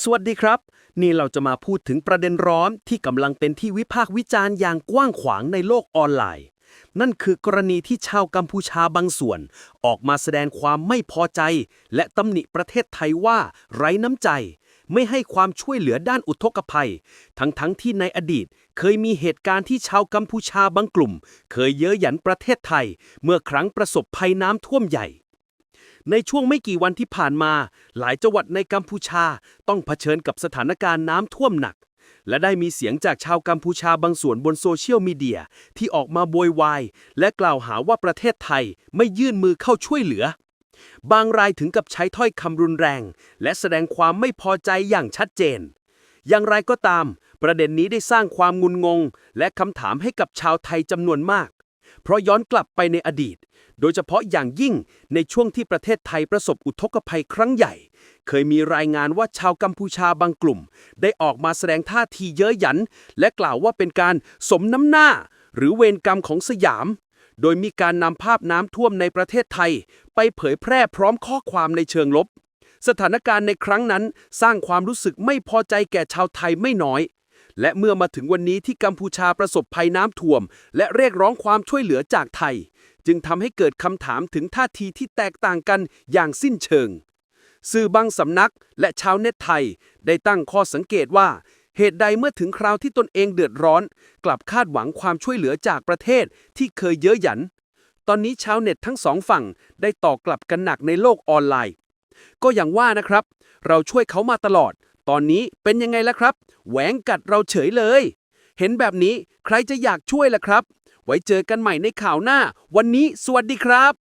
สวัสดีครับ นี่เราจะมาพูดถึงประเด็นร้อนที่กำลังเป็นที่วิพากษ์วิจารณ์อย่างกว้างขวางในโลกออนไลน์ นั่นคือกรณีที่ชาวกัมพูชาบางส่วน ออกมาแสดงความไม่พอใจ และตำหนิประเทศไทยว่าไร้น้ำใจ ไม่ให้ความช่วยเหลือด้านอุทกภัย ทั้งๆทที่ในอดีต เคยมีเหตุการณ์ที่ชาวกัมพูชาบางกลุ่ม เคยเย้ยหยันประเทศไทย เมื่อครั้งประสบภัยน้ำท่วมใหญ่ ในช่วงไม่กี่วันที่ผ่านมา หลายจังหวัดในกัมพูชาต้องเผชิญกับสถานการณ์น้ำท่วมหนัก และได้มีเสียงจากชาวกัมพูชาบางส่วนบนโซเชียลมีเดียที่ออกมาโวยวายและกล่าวหาว่าประเทศไทยไม่ยื่นมือเข้าช่วยเหลือ บางรายถึงกับใช้ถ้อยคำรุนแรง และแสดงความไม่พอใจอย่างชัดเจน อย่างไรก็ตาม ประเด็นนี้ได้สร้างความงุนงง และคำถามให้กับชาวไทยจำนวนมาก เพราะย้อนกลับไปในอดีต โดยเฉพาะอย่างยิ่งในช่วงที่ประเทศไทยประสบอุทกภัยครั้งใหญ่ เคยมีรายงานว่าชาวกัมพูชาบางกลุ่ม ได้ออกมาแสดงท่าทีเย้ยหยัน และกล่าวว่าเป็นการสมน้ำหน้า หรือเวรกรรมของสยาม โดยมีการนำภาพน้ำท่วมในประเทศไทย ไปเผยแพร่พร้อมข้อความในเชิงลบ สถานการณ์ในครั้งนั้นสร้างความรู้สึกไม่พอใจแก่ชาวไทยไม่น้อย และเมื่อมาถึงวันนี้ที่กัมพูชาประสบภัยน้ำท่วม และเรียกร้องความช่วยเหลือจากไทย จึงทำให้เกิดคำถามถึงท่าทีที่แตกต่างกันอย่างสิ้นเชิง สื่อบางสำนักและชาวเน็ตไทย ได้ตั้งข้อสังเกตว่า เหตุใดเมื่อถึงคราวที่ตนเองเดือดร้อน กลับคาดหวังความช่วยเหลือจากประเทศที่เคยเย้ยหยัน ตอนนี้ชาวเน็ตทั้งสองฝั่งได้ต่อกลับกันหนักในโลกออนไลน์ ก็อย่างว่านะครับ เราช่วยเขามาตลอด ตอนนี้เป็นยังไงล่ะครับ แหวงกัดเราเฉยเลย เห็นแบบนี้ใครจะอยากช่วยล่ะครับ ไว้เจอกันใหม่ในข่าวหน้า วันนี้สวัสดีครับ